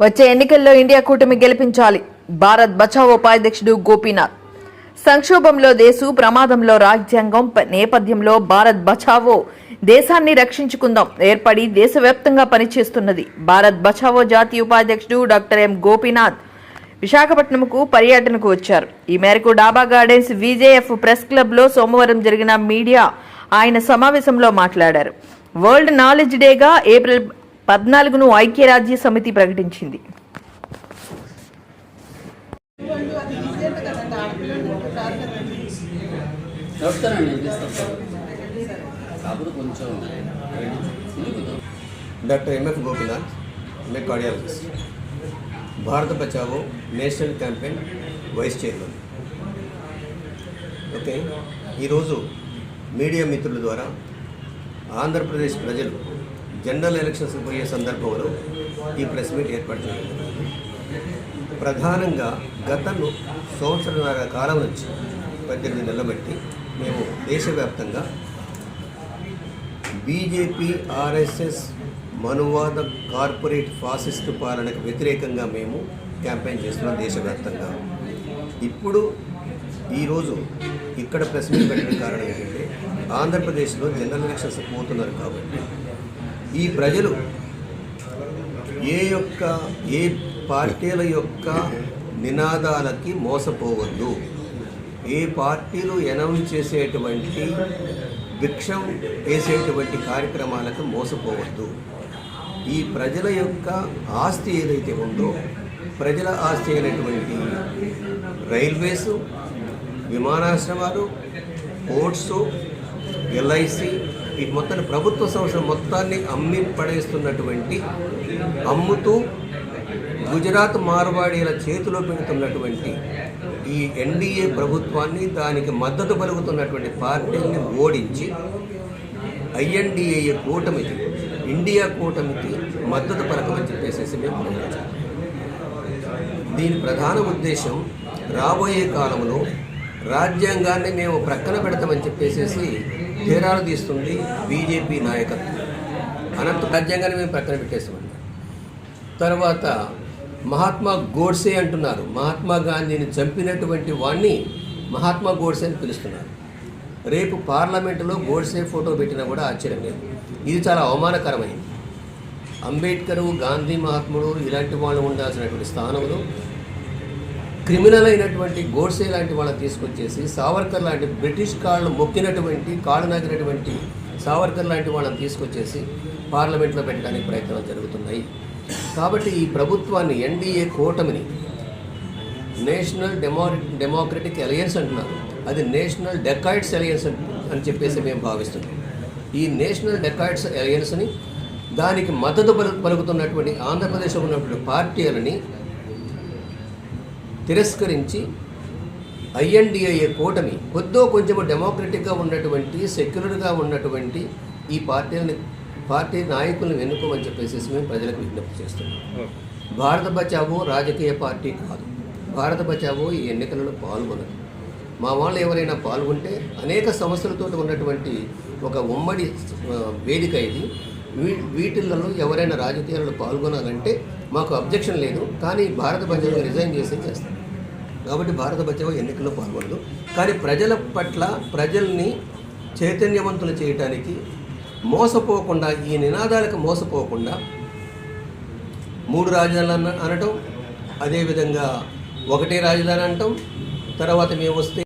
వచ్చే ఎన్నికల్లో ఇండియా కూటమి గెలిపించాలి. భారత్ బచావో ఉపాధ్యక్షుడు గోపీనాథ్. సంక్షోభంలో దేశు ప్రమాదంలో రాజ్యాంగం నేపథ్యంలో భారత్ బచావో దేశాన్ని రక్షించుకుందాం ఏర్పడి దేశవ్యాప్తంగా పనిచేస్తున్నది. భారత్ బచావో జాతీయ ఉపాధ్యక్షుడు డాక్టర్ ఎం గోపీనాథ్ విశాఖపట్నంకు పర్యటనకు వచ్చారు. ఈ మేరకు డాబా గార్డెన్స్ విజేఎఫ్ ప్రెస్ క్లబ్లో సోమవారం జరిగిన మీడియా ఆయన సమావేశంలో మాట్లాడారు. వరల్డ్ నాలెడ్జ్ డేగా ఏప్రిల్ పద్నాలుగును ఐక్యరాజ్య సమితి ప్రకటించింది. డాక్టర్ ఎంఎఫ్ గోపీనాథ్ मैं cardiologist Bharat Bachao national campaign vice chairman. Okay ఈరోజు మీడియా మిత్రుల ద్వారా ఆంధ్రప్రదేశ్ ప్రజలు జనరల్ ఎలక్షన్స్ పోయే సందర్భంలో ఈ ప్రెస్ మీట్ ఏర్పాటు ప్రధానంగా గత ను- సంవత్సరాల కాలం నుంచి పద్దెనిమిది నెలల బట్టి మేము దేశవ్యాప్తంగా బీజేపీ ఆర్ఎస్ఎస్ మనువాద కార్పొరేట్ ఫాసిస్ట్ పాలనకు వ్యతిరేకంగా మేము క్యాంపెయిన్ చేస్తున్నాం దేశవ్యాప్తంగా. ఇప్పుడు ఈరోజు ఇక్కడ ప్రెస్ మీట్ పెట్టడం కారణం ఏంటంటే ఆంధ్రప్రదేశ్లో జనరల్ ఎలక్షన్స్ పోతున్నారు కాబట్టి ఈ ప్రజలు ఏ యొక్క ఏ పార్టీల యొక్క నినాదాలకి మోసపోవద్దు. ఏ పార్టీలు అనౌన్స్ చేసేటువంటి భిక్షం వేసేటువంటి కార్యక్రమాలకు మోసపోవద్దు. ఈ ప్రజల యొక్క ఆస్తి ఏదైతే ఉందో ప్రజల ఆస్తి అయినటువంటి రైల్వేసు విమానాశ్రమాలు పోర్ట్స్ ఎల్ఐసి ఈ మొత్తం ప్రభుత్వ సంస్థ మొత్తాన్ని అమ్మి పడేస్తున్నటువంటి అమ్ముతూ గుజరాత్ మార్వాడీల చేతిలో పెడుతున్నటువంటి ఈ ఎన్డీఏ ప్రభుత్వాన్ని దానికి మద్దతు పలుకుతున్నటువంటి పార్టీని ఓడించి ఐఎన్డిఏ కూటమికి ఇండియా కూటమికి మద్దతు పలకమని చెప్పేసి మేము దీని ప్రధాన ఉద్దేశం రాబోయే కాలంలో రాజ్యాంగాన్ని మేము ప్రక్కన పెడతామని చెప్పేసి తీరాలు తీస్తుంది బీజేపీ నాయకత్వం. అనంత రాజ్యాంగాన్ని మేము ప్రక్కన పెట్టేసామండి తర్వాత మహాత్మా గోడ్సే అంటున్నారు. మహాత్మా గాంధీని చంపినటువంటి వాణ్ణి మహాత్మా గోడ్సే అని పిలుస్తున్నారు. రేపు పార్లమెంటులో గోడ్సే ఫోటో పెట్టినా కూడా ఆశ్చర్యం లేదు. ఇది చాలా అవమానకరమైంది. అంబేద్కరు గాంధీ మహాత్ముడు ఇలాంటి వాళ్ళు ఉండాల్సినటువంటి స్థానంలో క్రిమినల్ అయినటువంటి గోడ్సే లాంటి వాళ్ళని తీసుకొచ్చేసి సావర్కర్ లాంటి బ్రిటిష్ కాళ్ళు మొక్కినటువంటి కాళ్ళు నాగినటువంటి సావర్కర్ లాంటి వాళ్ళని తీసుకొచ్చేసి పార్లమెంట్లో పెట్టడానికి ప్రయత్నాలు జరుగుతున్నాయి. కాబట్టి ఈ ప్రభుత్వాన్ని ఎన్డీఏ కూటమిని నేషనల్ డెమో డెమోక్రటిక్ అలయన్స్ అంటున్నారు. అది నేషనల్ డెకాయిడ్స్ అలయన్స్ అని చెప్పేసి మేము భావిస్తున్నాం. ఈ నేషనల్ డెకాయిడ్స్ అలయన్స్ని దానికి మద్దతు పలుకుతున్నటువంటి ఆంధ్రప్రదేశ్లో ఉన్నటువంటి పార్టీలని తిరస్కరించి ఐఎన్డిఐఏ కూటమి కొద్దో కొంచెం డెమోక్రటిక్గా ఉన్నటువంటి సెక్యులర్గా ఉన్నటువంటి ఈ పార్టీలని పార్టీ నాయకులను ఎన్నుకోమని చెప్పేసి మేము ప్రజలకు విజ్ఞప్తి చేస్తున్నాం. భారత బచావో రాజకీయ పార్టీ కాదు. భారత బచావో ఈ ఎన్నికలలో పాల్గొనదు. మా వాళ్ళు ఎవరైనా పాల్గొంటే అనేక సమస్యలతో ఉన్నటువంటి ఒక ఉమ్మడి వేదిక ఇది. వీ వీటిల్లో ఎవరైనా రాజకీయాలలో పాల్గొనాలంటే మాకు అబ్జెక్షన్ లేదు. కానీ భారత బచావో రిజైన్ చేసి చేస్తాం. కాబట్టి భారత బచావో ఎన్నికల్లో పాల్గొనదు కానీ ప్రజల పట్ల ప్రజల్ని చైతన్యవంతులు చేయటానికి మోసపోకుండా ఈ నినాదాలకు మోసపోకుండా మూడు రాజధానులు అనటం అదేవిధంగా ఒకటే రాజధాని అనటం తర్వాత మేము వస్తే